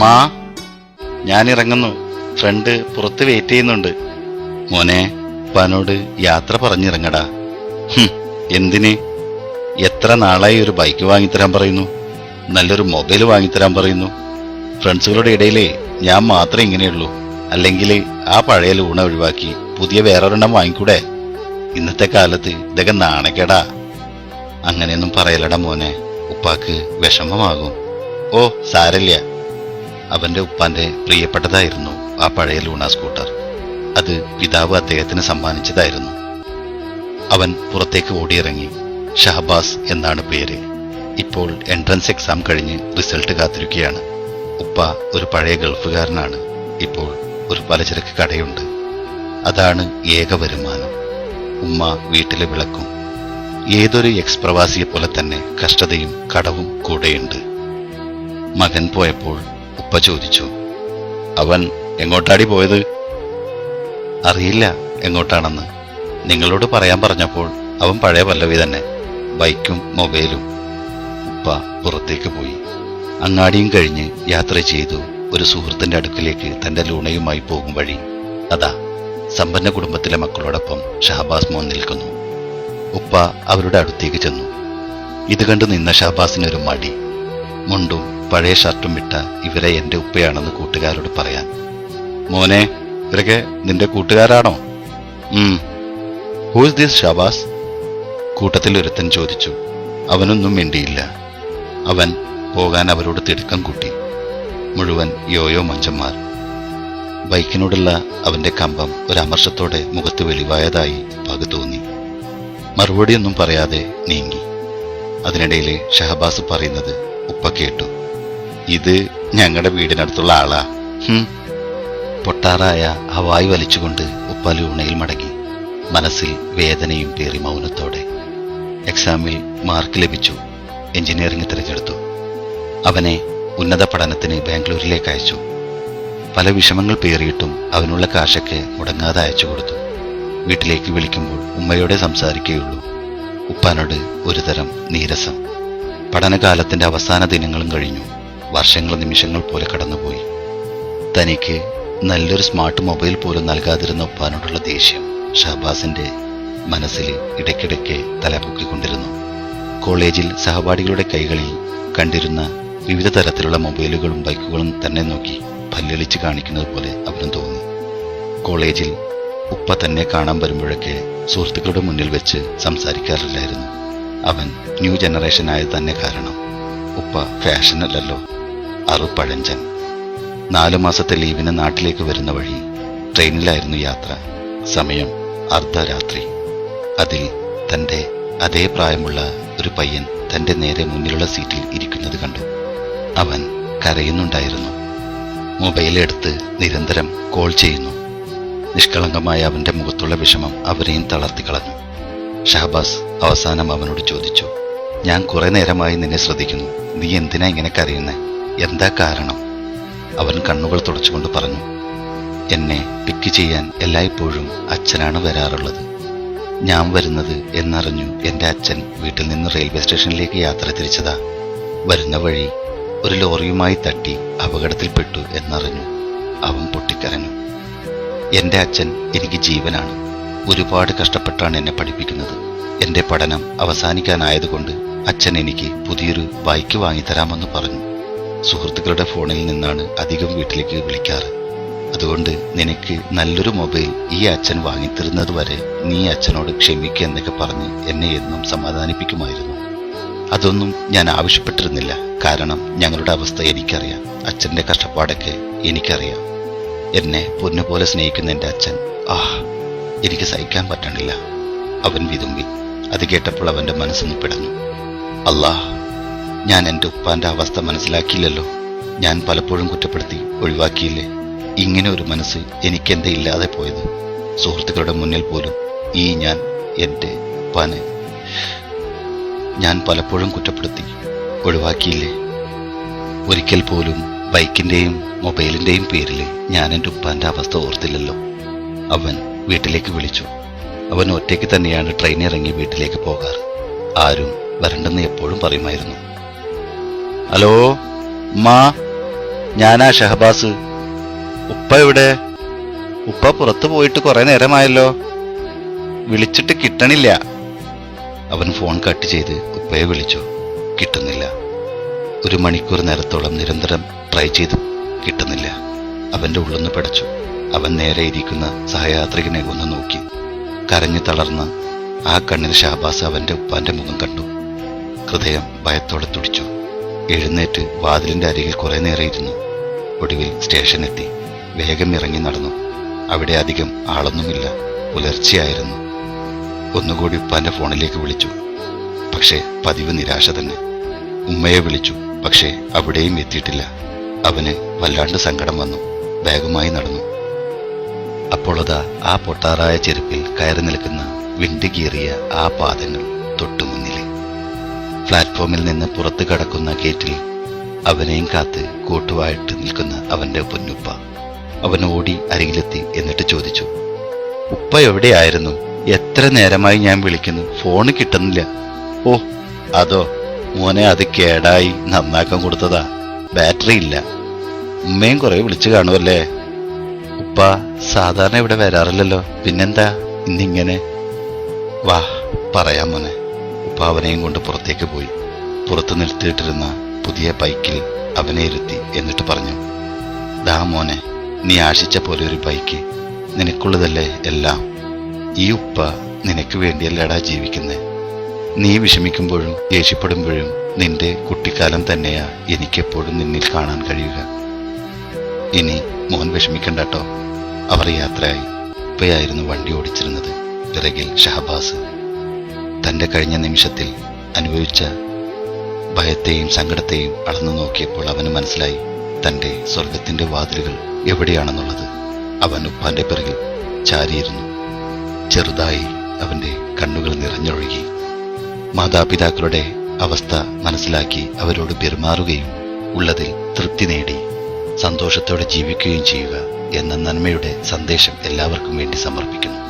മാ ഞാൻ ഇറങ്ങുന്നു ഫ്രണ്ട് പുറത്ത് വെയിറ്റ് ചെയ്യുന്നുണ്ട്. മോനെ പനോട് യാത്ര പറഞ്ഞിറങ്ങടാ. എന്തിന്? എത്ര നാളായി ഒരു ബൈക്ക് വാങ്ങിത്തരാൻ പറയുന്നു. നല്ലൊരു മൊബൈൽ വാങ്ങിത്തരാൻ പറയുന്നു. ഫ്രണ്ട്സുകളുടെ ഇടയിൽ ഞാൻ മാത്രമേ ഇങ്ങനെയുള്ളൂ. അല്ലെങ്കിൽ ആ പഴയ ലൂണ ഒഴിവാക്കി പുതിയ വേറൊരെണ്ണം വാങ്ങിക്കൂടെ? ഇന്നത്തെ കാലത്ത് ഇതൊക്കെ നാണക്കേടാ. അങ്ങനെയൊന്നും പറയലടാ മോനെ. ഉപ്പാക്ക് വിഷമമാകും. ഓ സാരല്ല അവന്റെ ഉപ്പാന്റെ പ്രിയപ്പെട്ടതായിരുന്നു ആ പഴയ ലൂണ സ്കൂട്ടർ. അത് പിതാവ് അദ്ദേഹത്തിന് സമ്മാനിച്ചതായിരുന്നു. അവൻ പുറത്തേക്ക് ഓടിയിറങ്ങി. ഷഹബാസ് എന്നാണ് പേര്. ഇപ്പോൾ എൻട്രൻസ് എക്സാം കഴിഞ്ഞ് റിസൾട്ട് കാത്തിരിക്കുകയാണ്. ഉപ്പ ഒരു പഴയ ഗൾഫുകാരനാണ്. ഇപ്പോൾ ഒരു പലചരക്ക് കടയുണ്ട്. അതാണ് ഏക വരുമാനം. ഉമ്മ വീട്ടിലെ വിളക്കും. ഏതൊരു എക്സ് പ്രവാസിയെ പോലെ തന്നെ കഷ്ടതയും കടവും കൂടെയുണ്ട്. മകൻ പോയപ്പോൾ ഉപ്പ ചോദിച്ചു അവൻ എങ്ങോട്ടാടി പോയത്? അറിയില്ല എങ്ങോട്ടാണെന്ന്. നിങ്ങളോട് പറയാൻ പറഞ്ഞപ്പോൾ അവൻ പഴയ പല്ലവി തന്നെ ബൈക്കും മൊബൈലും. ഉപ്പ പുറത്തേക്ക് പോയി. അങ്ങാടിയും കഴിഞ്ഞ് യാത്ര ചെയ്തു ഒരു സുഹൃത്തിന്റെ അടുക്കിലേക്ക് തന്റെ ലൂണയുമായി പോകും വഴി. അതാ സമ്പന്ന കുടുംബത്തിലെ മക്കളോടൊപ്പം ഷഹബാസ് മോൻ നിൽക്കുന്നു. ഉപ്പ അവരുടെ അടുത്തേക്ക് ചെന്നു. ഇത് കണ്ടു നിന്ന ഷഹബാസിനൊരു മടി. മുണ്ടും പഴയ ഷർട്ടും ഇട്ട ഇവരെ എന്റെ ഉപ്പയാണെന്ന് കൂട്ടുകാരോട് പറയാൻ. മോനെ ഇവരൊക്കെ നിന്റെ കൂട്ടുകാരാണോ? ഹൂസ് ദിസ് ഷാബാസ് കൂട്ടത്തിൽ ഒരുത്തൻ ചോദിച്ചു. അവനൊന്നും മിണ്ടിയില്ല. അവൻ പോകാൻ അവരോട് തിടുക്കം കൂട്ടി. മുഴുവൻ യോയോ മഞ്ചന്മാർ. ബൈക്കിനോടുള്ള അവന്റെ കമ്പം ഒരമർഷത്തോടെ മുഖത്ത് വെളിവായതായി പകു തോന്നി. മറുപടിയൊന്നും പറയാതെ നീങ്ങി. അതിനിടയിലെ ഷഹബാസ് പറയുന്നത് ഉപ്പ കേട്ടു. ഇത് ഞങ്ങളുടെ വീടിനടുത്തുള്ള ആളാ. പൊട്ടാറായ ആ വായി വലിച്ചുകൊണ്ട് ഉപ്പ ലൂണയിൽ മടങ്ങി. മനസ്സിൽ വേദനയും പേറി മൗനത്തോടെ. എക്സാമിൽ മാർക്ക് ലഭിച്ചു. എഞ്ചിനീയറിംഗ് തിരഞ്ഞെടുത്തു. അവനെ ഉന്നത പഠനത്തിന് ബാംഗ്ലൂരിലേക്ക് അയച്ചു. പല വിഷമങ്ങൾ പേറിയിട്ടും അവനുള്ള കാശൊക്കെ മുടങ്ങാതെ അയച്ചു കൊടുത്തു. വീട്ടിലേക്ക് വിളിക്കുമ്പോൾ ഉമ്മയോടെ സംസാരിക്കുകയുള്ളൂ. ഉപ്പാനോട് ഒരുതരം നീരസം. പഠനകാലത്തിന്റെ അവസാന ദിനങ്ങളും കഴിഞ്ഞു. വർഷങ്ങൾ നിമിഷങ്ങൾ പോലെ കടന്നുപോയി. തനിക്ക് നല്ലൊരു സ്മാർട്ട് മൊബൈൽ പോലും നൽകാതിരുന്ന ഉപ്പാനോടുള്ള ദേഷ്യം ഷഹബാസിന്റെ മനസ്സിൽ ഇടയ്ക്കിടയ്ക്ക് തലപൊക്കിക്കൊണ്ടിരുന്നു. കോളേജിൽ സഹപാഠികളുടെ കൈകളിൽ കണ്ടിരുന്ന വിവിധ തരത്തിലുള്ള മൊബൈലുകളും ബൈക്കുകളും തന്നെ നോക്കി പല്ലളിച്ച് കാണിക്കുന്നത് പോലെ അവനും തോന്നി. കോളേജിൽ ഉപ്പ തന്നെ കാണാൻ വരുമ്പോഴൊക്കെ സുഹൃത്തുക്കളുടെ മുന്നിൽ വെച്ച് സംസാരിക്കാറില്ലായിരുന്നു. അവൻ ന്യൂ ജനറേഷൻ ആയത് തന്നെ കാരണം ഉപ്പ ഫാഷനല്ലല്ലോ. അറു പഴഞ്ചൻ നാലു മാസത്തെ ലീവിന് നാട്ടിലേക്ക് വരുന്ന വഴി ട്രെയിനിലായിരുന്നു യാത്ര. സമയം അർദ്ധരാത്രി. അതിൽ തന്റെ അതേ പ്രായമുള്ള ഒരു പയ്യൻ തന്റെ നേരെ മുന്നിലുള്ള സീറ്റിൽ ഇരിക്കുന്നത് കണ്ടു. അവൻ കരയുന്നുണ്ടായിരുന്നു. മൊബൈൽ എടുത്ത് നിരന്തരം കോൾ ചെയ്യുന്നു. നിഷ്കളങ്കമായ അവന്റെ മുഖത്തുള്ള വിഷമം അവരെയും തളർത്തിക്കളഞ്ഞു ഷഹബാസ് അവസാനം അവനോട് ചോദിച്ചു ഞാൻ കുറേ നേരമായി നിന്നെ ശ്രദ്ധിക്കുന്നു. നീ എന്തിനാ ഇങ്ങനെ കരയുന്നേ? എന്താ കാരണം? അവൻ കണ്ണുകൾ തുടച്ചുകൊണ്ട് പറഞ്ഞു എന്നെ പിക്ക് ചെയ്യാൻ എല്ലായ്പ്പോഴും അച്ഛനാണ് വരാറുള്ളത്. ഞാൻ വരുന്നത് എന്നറിഞ്ഞു എന്റെ അച്ഛൻ വീട്ടിൽ നിന്ന് റെയിൽവേ സ്റ്റേഷനിലേക്ക് യാത്ര തിരിച്ചതാ. വരുന്ന വഴി ഒരു ലോറിയുമായി തട്ടി അപകടത്തിൽപ്പെട്ടു എന്നറിഞ്ഞു അവൻ പൊട്ടിക്കരഞ്ഞു. എന്റെ അച്ഛൻ എനിക്ക് ജീവനാണ്. ഒരുപാട് കഷ്ടപ്പെട്ടാണ് എന്നെ പഠിപ്പിക്കുന്നത്. എന്റെ പഠനം അവസാനിക്കാനായതുകൊണ്ട് അച്ഛൻ എനിക്ക് പുതിയൊരു ബൈക്ക് വാങ്ങിത്തരാമെന്ന് പറഞ്ഞു. സുഹൃത്തുക്കളുടെ ഫോണിൽ നിന്നാണ് അധികം വീട്ടിലേക്ക് വിളിക്കാറ്. അതുകൊണ്ട് നിനക്ക് നല്ലൊരു മൊബൈൽ ഈ അച്ഛൻ വാങ്ങിത്തരുന്നത് വരെ നീ അച്ഛനോട് ക്ഷമിക്കുക എന്നൊക്കെ പറഞ്ഞ് എന്നെ എന്നും സമാധാനിപ്പിക്കുമായിരുന്നു. അതൊന്നും ഞാൻ ആവശ്യപ്പെട്ടിരുന്നില്ല. കാരണം ഞങ്ങളുടെ അവസ്ഥ എനിക്കറിയാം. അച്ഛന്റെ കഷ്ടപ്പാടൊക്കെ എനിക്കറിയാം. എന്നെ പൊന്നു പോലെ സ്നേഹിക്കുന്ന എന്റെ അച്ഛൻ ആ എനിക്ക് സഹിക്കാൻ പറ്റണില്ല. അവൻ വിതുമ്പി. അത് കേട്ടപ്പോൾ അവന്റെ മനസ്സൊന്ന് പിടഞ്ഞു. അല്ലാ ഞാൻ എന്റെ ഉപ്പാന്റെ അവസ്ഥ മനസ്സിലാക്കിയില്ലല്ലോ. ഞാൻ പലപ്പോഴും കുറ്റപ്പെടുത്തി ഒഴിവാക്കിയില്ലേ? ഇങ്ങനെ ഒരു മനസ്സ് എനിക്കെന്തേ ഇല്ലാതെ പോയത്? സുഹൃത്തുക്കളുടെ മുന്നിൽ പോലും ഈ ഞാൻ എന്റെ ഉപ്പാനെ ഞാൻ പലപ്പോഴും കുറ്റപ്പെടുത്തി ഒഴിവാക്കിയില്ലേ? ഒരിക്കൽ പോലും ബൈക്കിന്റെയും മൊബൈലിന്റെയും പേരിൽ ഞാൻ എന്റെ ഉപ്പാന്റെ അവസ്ഥ ഓർത്തില്ലല്ലോ. അവൻ വീട്ടിലേക്ക് വിളിച്ചു. അവൻ ഒറ്റയ്ക്ക് തന്നെയാണ് ട്രെയിൻ ഇറങ്ങി വീട്ടിലേക്ക് പോകാറ്. ആരും വരണ്ടെന്ന് എപ്പോഴും പറയുമായിരുന്നു. ഹലോ ഉമ്മാ ഞാനാ ഷഹബാസ്. ഉപ്പ എവിടെ? ഉപ്പ പുറത്തു പോയിട്ട് കുറെ നേരമായല്ലോ. വിളിച്ചിട്ട് കിട്ടണില്ല. അവൻ ഫോൺ കട്ട് ചെയ്ത് ഉപ്പയെ വിളിച്ചു. കിട്ടുന്നില്ല. ഒരു മണിക്കൂർ നേരത്തോളം നിരന്തരം ട്രൈ ചെയ്തു. കിട്ടുന്നില്ല. അവന്റെ ഉള്ളൊന്ന് പടച്ചു. അവൻ നേരെ ഇരിക്കുന്ന സഹയാത്രികനെ ഒന്ന് നോക്കി. കരഞ്ഞു തളർന്ന് ആ കണ്ണിൽ ഷാബാസ് അവന്റെ ഉപ്പാന്റെ മുഖം കണ്ടു. ഹൃദയം ഭയത്തോടെ തുടിച്ചു. എഴുന്നേറ്റ് വാതിലിന്റെ അരികിൽ കുറേ നേരം ഇരുന്നു. ഒടുവിൽ സ്റ്റേഷൻ എത്തി. വേഗം ഇറങ്ങി നടന്നു. അവിടെ അധികം ആളൊന്നുമില്ല. പുലർച്ചെയായിരുന്നു. ഒന്നുകൂടി ഉപ്പാന്റെ ഫോണിലേക്ക് വിളിച്ചു. പക്ഷേ പതിവ് നിരാശ തന്നെ. ഉമ്മയെ വിളിച്ചു. പക്ഷേ അവിടെയും എത്തിയിട്ടില്ല. അവന് വല്ലാണ്ട് സങ്കടം വന്നു. ബാഗുമായി നടന്നു. അപ്പോളതാ ആ പൊട്ടാറായ ചെരുപ്പിൽ കയറി നിൽക്കുന്ന വിണ്ട് കീറിയ ആ പാദങ്ങൾ തൊട്ടു മുന്നിലെ പ്ലാറ്റ്ഫോമിൽ നിന്ന് പുറത്തു ഗേറ്റിൽ അവനെയും കാത്ത് കൂട്ടുവായിട്ട് നിൽക്കുന്ന അവന്റെ പൊന്നുപ്പ അവൻ ഓടി അരികിലെത്തി എന്നിട്ട് ചോദിച്ചു ഉപ്പ എവിടെയായിരുന്നു? എത്ര നേരമായി ഞാൻ വിളിക്കുന്നു ഫോണ് കിട്ടുന്നില്ല. ഓ അതോ മോനെ അത് കേടായി നന്നാക്കാൻ കൊടുത്തതാ ബാറ്ററി ഇല്ല. ഉമ്മയും കുറെ വിളിച്ചു കാണുമല്ലേ ഉപ്പ സാധാരണ ഇവിടെ വരാറില്ലല്ലോ പിന്നെന്താ ഇന്നിങ്ങനെ? വാ പറയാം മോനെ. ഉപ്പ അവനെയും കൊണ്ട് പുറത്തേക്ക് പോയി. പുറത്ത് നിർത്തിയിട്ടിരുന്ന പുതിയ ബൈക്കിൽ അവനെ ഇരുത്തി എന്നിട്ട് പറഞ്ഞു ദാ മോനെ നീ ആശിച്ച പോലെ ഒരു ബൈക്ക്. നിനക്കുള്ളതല്ലേ എല്ലാം. ഈ ഉപ്പ നിനക്ക് വേണ്ടിയല്ലടാ ജീവിക്കുന്നത് നീ വിഷമിക്കുമ്പോഴും ദേഷ്യപ്പെടുമ്പോഴും നിന്റെ കുട്ടിക്കാലം തന്നെയാ എനിക്കെപ്പോഴും നിന്നിൽ കാണാൻ കഴിയുക. ഇനി മോൻ വിഷമിക്കണ്ടട്ടോ. അവർ യാത്രയായി. ഉപ്പയായിരുന്നു വണ്ടി ഓടിച്ചിരുന്നത്. പിറകിൽ ഷഹബാസ്. തന്റെ കഴിഞ്ഞ നിമിഷത്തിൽ അനുഭവിച്ച ഭയത്തെയും സങ്കടത്തെയും അളന്നു നോക്കിയപ്പോൾ അവന് മനസ്സിലായി തന്റെ സ്വർഗത്തിന്റെ വാതിലുകൾ എവിടെയാണെന്നുള്ളത്. അവൻ ഉപ്പാന്റെ പിറകിൽ ചാരിയിരുന്നു. ചെറുതായി അവന്റെ കണ്ണുകൾ നിറഞ്ഞൊഴുകി. മാതാപിതാക്കളുടെ അവസ്ഥ മനസ്സിലാക്കി അവരോട് പെരുമാറുകയും ഉള്ളതിൽ തൃപ്തി നേടി. സന്തോഷത്തോടെ ജീവിക്കുകയും ചെയ്യുക എന്ന നന്മയുടെ സന്ദേശം എല്ലാവർക്കും വേണ്ടി സമർപ്പിക്കുന്നു.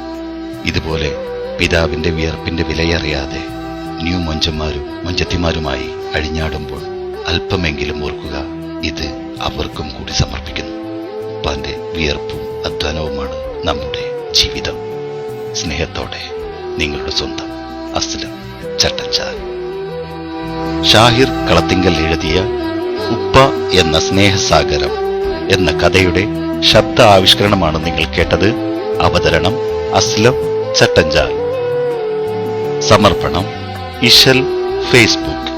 ഇതുപോലെ പിതാവിന്റെ വിയർപ്പിന്റെ വിലയറിയാതെ ന്യൂ മൊഞ്ചന്മാരും മൊഞ്ചത്തിമാരുമായി അഴിഞ്ഞാടുമ്പോൾ അല്പമെങ്കിലും ഓർക്കുക ഇത് അവർക്കും കൂടി സമർപ്പിക്കുന്നു. പാന്റെ വിയർപ്പും അധ്വാനവുമാണ് നമ്മുടെ ജീവിതം. സ്നേഹത്തോടെ നിങ്ങളുടെ സ്വന്തം അസ്ലം ചട്ടച്ചാൽ ഷാഹിർ കളത്തിങ്കൽ എഴുതിയ ഉപ്പ എന്ന സ്നേഹസാഗരം എന്ന കഥയുടെ ശബ്ദ ആവിഷ്കരണമാണ് നിങ്ങൾ കേട്ടത്. അവതരണം അസ്ലം ചട്ടഞ്ചാൽ. സമർപ്പണം ഇഷൽ ഫേസ്ബുക്ക്.